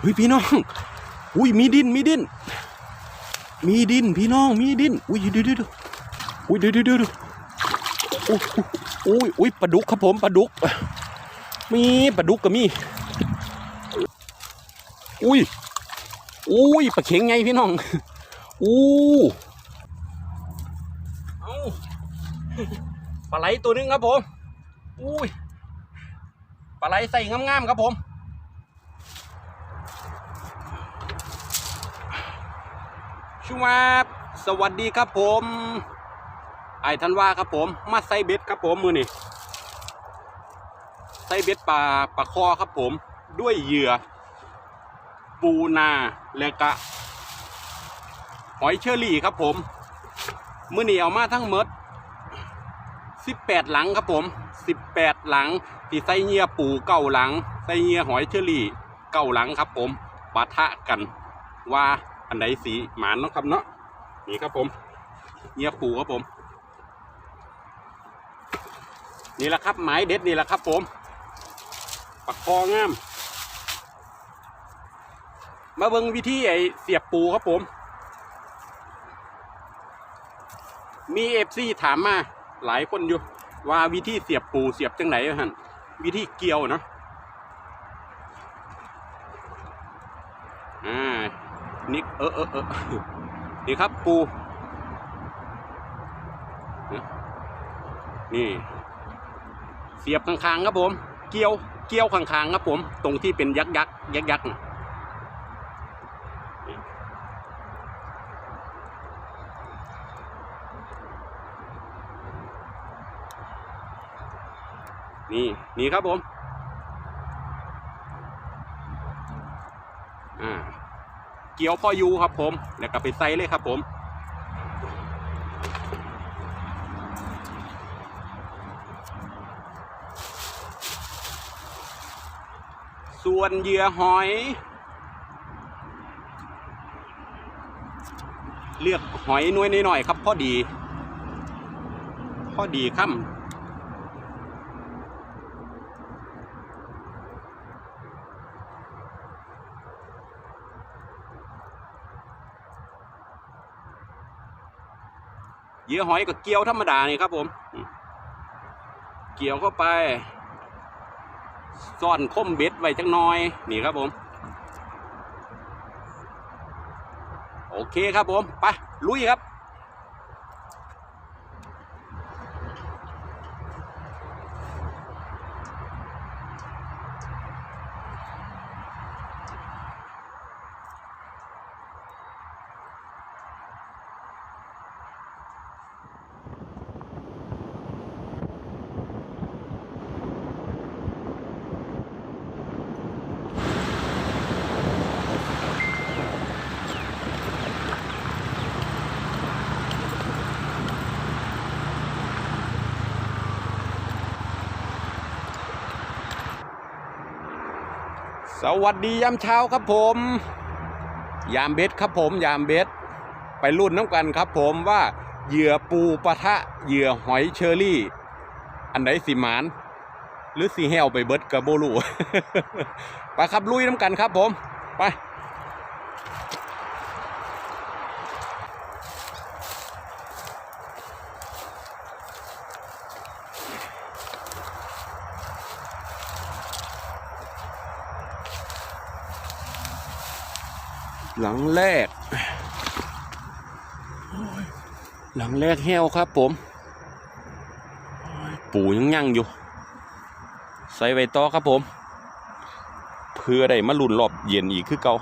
เฮ้ยพี่น้อง อุ้ยมีดินมีดิน มีดินพี่น้องมีดิน อุ้ยดี๋ยวเดี๋ยวเดี๋ยวอุ้ยดี๋ยวเดี๋ยวเดี๋ยวอุ้ยอุ้ยอุ้ยปลาดุกครับผมปลาดุก มีปลาดุกก็มี อุ้ยอุ้ยปลาเข็งไงพี่น้องอู้เอาปลาไหลตัวนึงครับผม อุ้ย ปลาไหลใส่งามๆครับผม ชูมาบสวัสดีครับผม ไอ้ทันว่าครับผม มาใส่เบ็ดครับผมมือนี่ใส่เบ็ดปลาปลาคอครับผม ด้วยเหยื่อ ปูนาและกะ หอยเชอรี่ครับผมมือนี่เอามาทั้งหมด18หลังครับผม18หลังที่ใส่เหยื่อปูเก้าหลังใส่เหยื่อหอยเชอรี่เก้าหลังครับผมปะทะกันว่า อันไหนสีหมานเนาะครับเนาะนี่ครับผมเหยื่อปูครับผม นี่แหละครับหมายเด็ดนี่แหละครับผมปักคองาม มาเบิ่งวิธีไอเสียบปูครับผม มีเอฟซีถามมาหลายคนอยู่ ว่าวิธีเสียบปูเสียบจังไหนฮะวิธีเกี่ยวเนาะอ่า นี่เออเออเออนี่ครับปู นี่ เสียบข้างๆครับผม เกี่ยว เกี่ยวข้างๆครับผม ตรงที่เป็นยักษ์ยักษ์ยักษ์ยักษ์นี่ นี่ครับผม อ่า เกียวพออยูครับผม แล้วก็ไปใส่เลยครับผม ส่วนเหยื่อหอย เลือกหอยน้อยหน่อยๆครับพอดี พอดีค่ำ เหยื่อหอยกับเกี๊ยวธรรมดานี่ครับ ผมอืมเกี่ยวเข้าไปซ่อนคมเบ็ดไว้จังน้อยนี่ครับผม โอเคครับผม ไป ลุยครับ สวัสดียามเช้าครับผม ยามเบ็ดครับผม ยามเบ็ดไปรุ่นน้ำกันครับผมว่าเหยื่อปูปะทะเหยื่อหอยเชอรี่ อันไหนสีหมาน หรือสีแหวไปเบิดกับโบลู ไปครับลุยน้ำกันครับผม ไป หลังแรก หลังแรกแห้วครับผม ปูยังยั่งอยู่ ใส่ไว้ต่อครับผม เพื่อได้มาลุ่นรอบเย็นอีกคือเก่า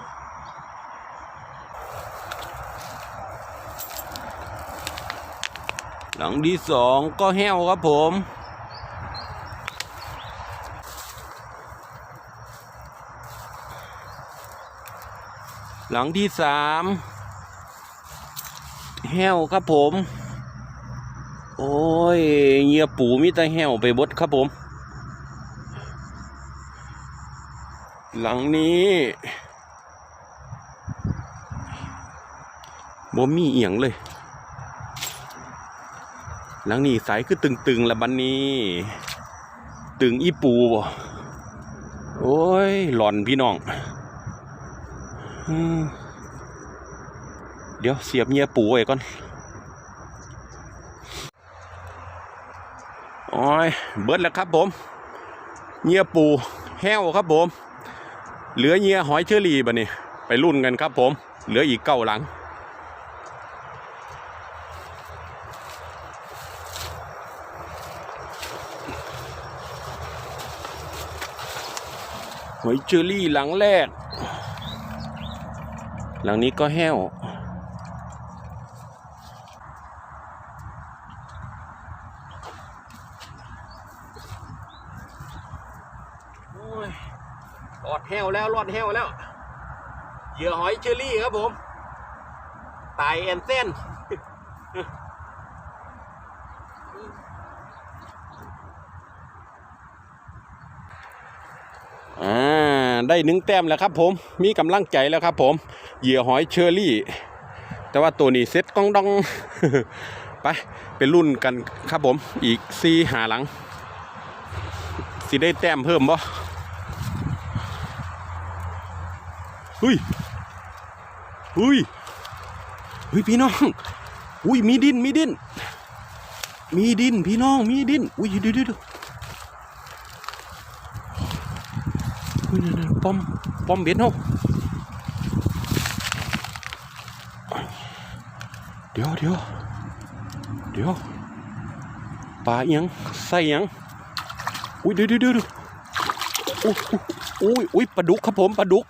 หลังที่สองก็แห้วครับผม หลังที่สามแห้วครับผม โอ้ยเหงียปูมีแต่แห้วไปบดครับผม หลังนี้บ่มีเอียงเลย หลังนี้สายคือตึงๆละบันนี้ ตึงอีปูบ่โอ้ยหลอนพี่น้อง เดี๋ยวเสียบเหยื่อปูไว้ก่อน โอ้ย เบิดแล้วครับผมเหยื่อปูแห้วครับผม เหลือเหยื่อหอยเชอรี่บะนี่ไปรุ่นกันครับผม เหลืออีกเก้าหลังหอยเชอรี่หลังแรก หลังนี้ก็แห้วโอ้ยรอดแห้วแล้วรอดแห้วแล้ว เหยื่อหอยเชอรี่ครับผม ตายแอนเซนอ่า ได้หนึ่งแต้มแล้วครับผม มีกำลังใจแล้วครับผม เหยื่อหอยเชอรี่ แต่ว่าตัวนี้เซ็ตกองดอง ไปเป็นรุ่นกันครับผมอีกซีหาหลังสิได้แต้มเพิ่มบ่เฮ้ยเฮ้ยเฮ้ยพี่น้องอุ้ยมีดินมีดิน มีดินพี่น้องมีดินอุ้ยดี๋ยวเดี๋ยวเดี๋ยวเฮ้ยเดี๋ยวเดี๋ยวป้อมป้อมเบ็ดเนาะ ดี๋ยวเดี๋ยวเดี๋ยวปลาเอียงใส่เอียงอุ้ยเดี๋ยวเดี๋ยวเดี๋ยวอุ้ยอุ้ยอุ้ยปลาดุกครับผมปลาดุก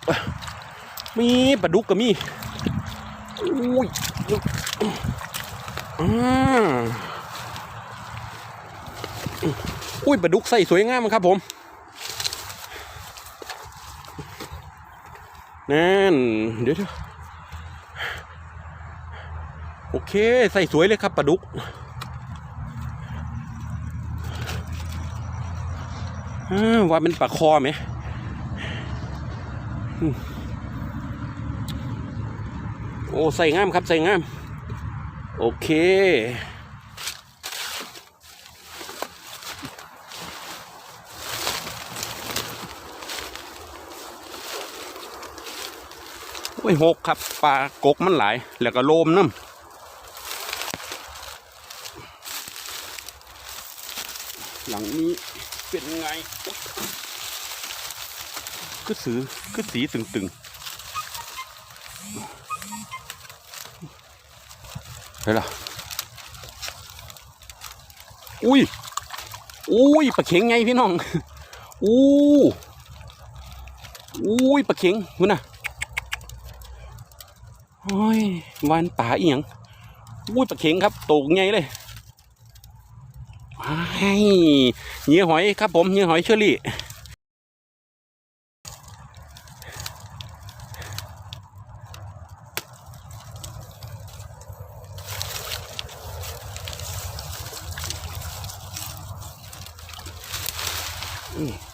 มีปลาดุกก็มีอุ้ยอุ้ยปลาดุกใส่สวยงามครับผมนั่นเดี๋ยวเดี๋ยว โอเค ใส่สวยเลยครับปลาดุกว่าเป็นปลาคอไหมอืมโอ้ใส่งามครับใส่งาม โอเคโอ้ยหกครับปลากกมันหลาย แล้วก็โลมน้ำหลัง นี้เป็นไงก็สือก็สีตึงๆเฮ้ยล่ะอุ้ยอุ้ยปลาเข็งไงพี่น้องอู้อุ้ยปลาเข็งมันน่ะโอ้ยวันป่าเอียงอุ้ยปลาเข็งครับโตกไงเลย เหยื่อหอยครับผมเหยื่อหอยเชอรี่อืม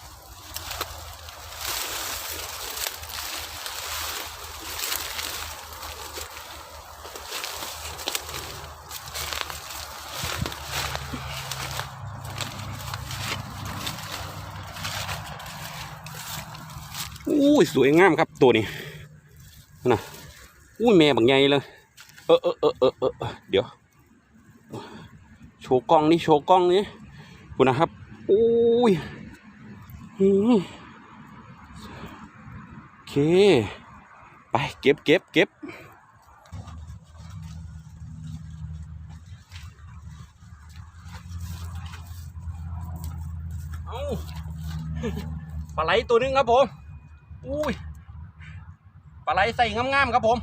ยสวยงามครับตัวนี้นะอุ้ยแม่บางใหญ่เลย เออเออเออเออเออเดี๋ยว โชว์กล้องนี่โชว์กล้องนี่คุณนะครับอุ้ยโอเค ไปเก็บเก็บเก็บเอาปลาไหลตัวนึงครับผม อุ้ยปลาไหลใส่งามๆครับผม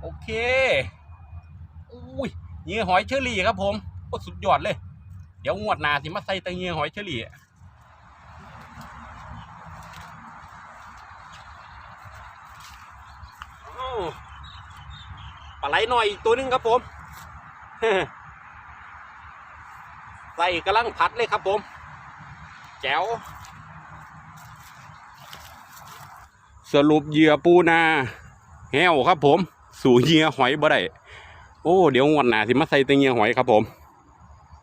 โอเคอุ้ยเหยื่อหอยเชอรี่ครับผมโอ้สุดยอดเลย เดี๋ยวงวดหน้าสิมาใส่แต่เหยื่อหอยเชอรี่ปลาไหลหน่อยอีกตัวหนึงครับผมใส่กำลังผัดเลยครับผม แจ๋วสรุปเหยื่อปูนาแห้วครับผม สู่เหยื่อหอยบ่ได้โอ้เดี๋ยวงวดหนาสิมาใส่ต่เหยื่อหอยครับผม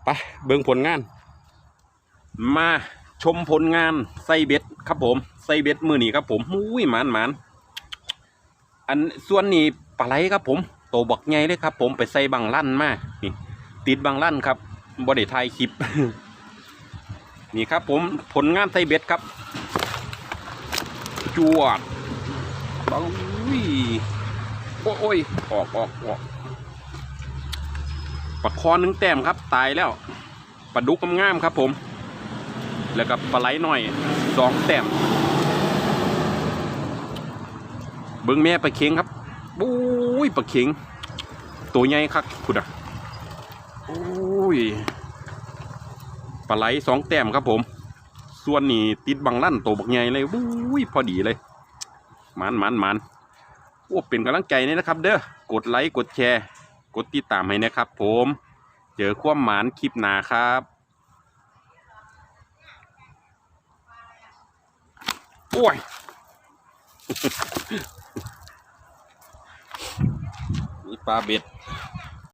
ไปเบิ่งผลงาน มาชมผลงานไส้เบ็ดครับผมไส้เบ็ดมือนีครับผมอุ้ยหมานหมานอันส่วนนี้ปลาไหลครับผมโตบักใหญ่เลยครับ ผมไปใส่บังลั่นมานี่ติดบังลั่นครับบไดิถ่ายคลิป นี่ครับผมผลงานไส้เบ็ดครับ จวดบ้าอุ้ยโอ้ยออกออกออกปลาคอหนึ่งแต้มครับ ตายแล้วปลาดุกงามครับผม แล้วก็ปลาไหลหน่อยสองแต้มเบิ้งแม่ปลาเค็งครับบุ้ยปลาเค็งตัวใหญ่คักคุณอะโอ้ย ปลาไหลสองแต้มครับผม ส่วนนี้ติดบังลั่นโตบักใหญ่เลยบุ้ยพอดีเลยมันมันมันโอ้เป็นกำลังใจนี่นะครับ เด้อกดไลค์กดแชร์ กดติดตามให้นะครับ ผม เจอความหมานคลิปหนาครับโอ้ยนี่ปลาเบ็ด